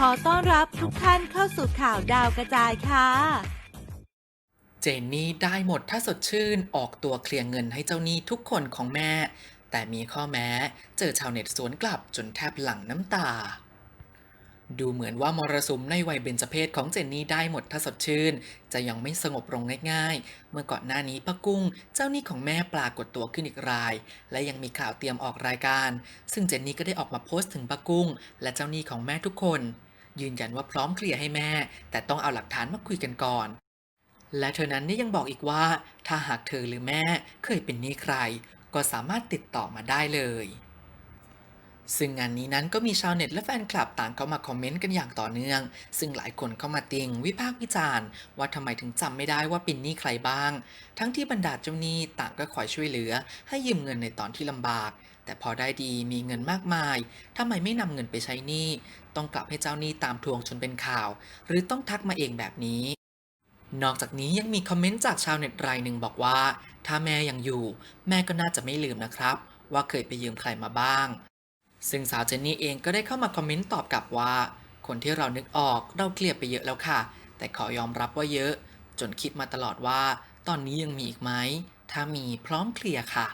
ขอต้อนรับทุกท่านเข้าสู่ข่าวดาวกระจายค่ะ เจนนี่ได้หมดถ้าสดชื่นออกตัวเคลียร์เงินให้เจ้าหนี้ทุกคนของแม่ แต่มีข้อแม้ เจอชาวเน็ตสวนกลับจนแทบหลั่งน้ำตาดูเหมือนว่ามรสุมในวัยเบญจเพศของเจนนี่ได้หมดถ้าสดชื่น จะยังไม่สงบลงง่ายๆ เมื่อก่อนหน้านี้ป้ากุ้ง เจ้าหนี้ของแม่ปรากฏตัวขึ้นอีกราย และยังมีข่าวเตรียมออกรายการ ซึ่งเจนนี่ก็ได้ออกมาโพสต์ถึงป้ากุ้ง และเจ้าหนี้ของแม่ทุกคน ยืนยันว่าพร้อมเคลียร์ให้แม่ แต่ต้องเอาหลักฐานมาคุยกันก่อน และเธอนั้นนี่ยยังบอกอีกว่า ถ้าหากเธอหรือแม่เคยเป็นหนี้ใคร ก็สามารถติดต่อมาได้เลย ซึ่งงานนี้นั้นก็มีชาวเน็ตและแฟนคลับต่างเข้ามาคอมเมนต์กันอย่างต่อเนื่อง ซึ่งหลายคนเข้ามาติงวิพากษ์วิจารณ์ ว่าทำไมถึงจำไม่ได้ว่าเป็นหนี้ใครบ้าง ทั้งที่บรรดาเจ้าหนี้ต่างก็คอยช่วยเหลือ ให้ยืมเงินในตอนที่ลำบาก แต่พอได้ดีมีเงินมากมายทำไมไม่นำเงินไปใช้หนี้ ต้องกลับให้เจ้าหนี้ตามทวงจนเป็นข่าว หรือต้องทักมาเองแบบนี้นอกจากนี้ยังมีคอมเมนต์จากชาวเน็ตรายหนึ่งบอกว่า ถ้าแม่ยังอยู่ แม่ก็น่าจะไม่ลืมนะครับ ว่าเคยไปยืมใครมาบ้าง ซึ่งสาวเจนนี่เองก็ได้เข้ามาคอมเมนต์ตอบกลับว่า คนที่เรานึกออกเราเคลียร์ไปเยอะแล้วค่ะ แต่ขอยอมรับว่าเยอะ จนคิดมาตลอดว่า ตอนนี้ยังมีอีกไหมถ้ามีพร้อมเคลียร์ค่ะ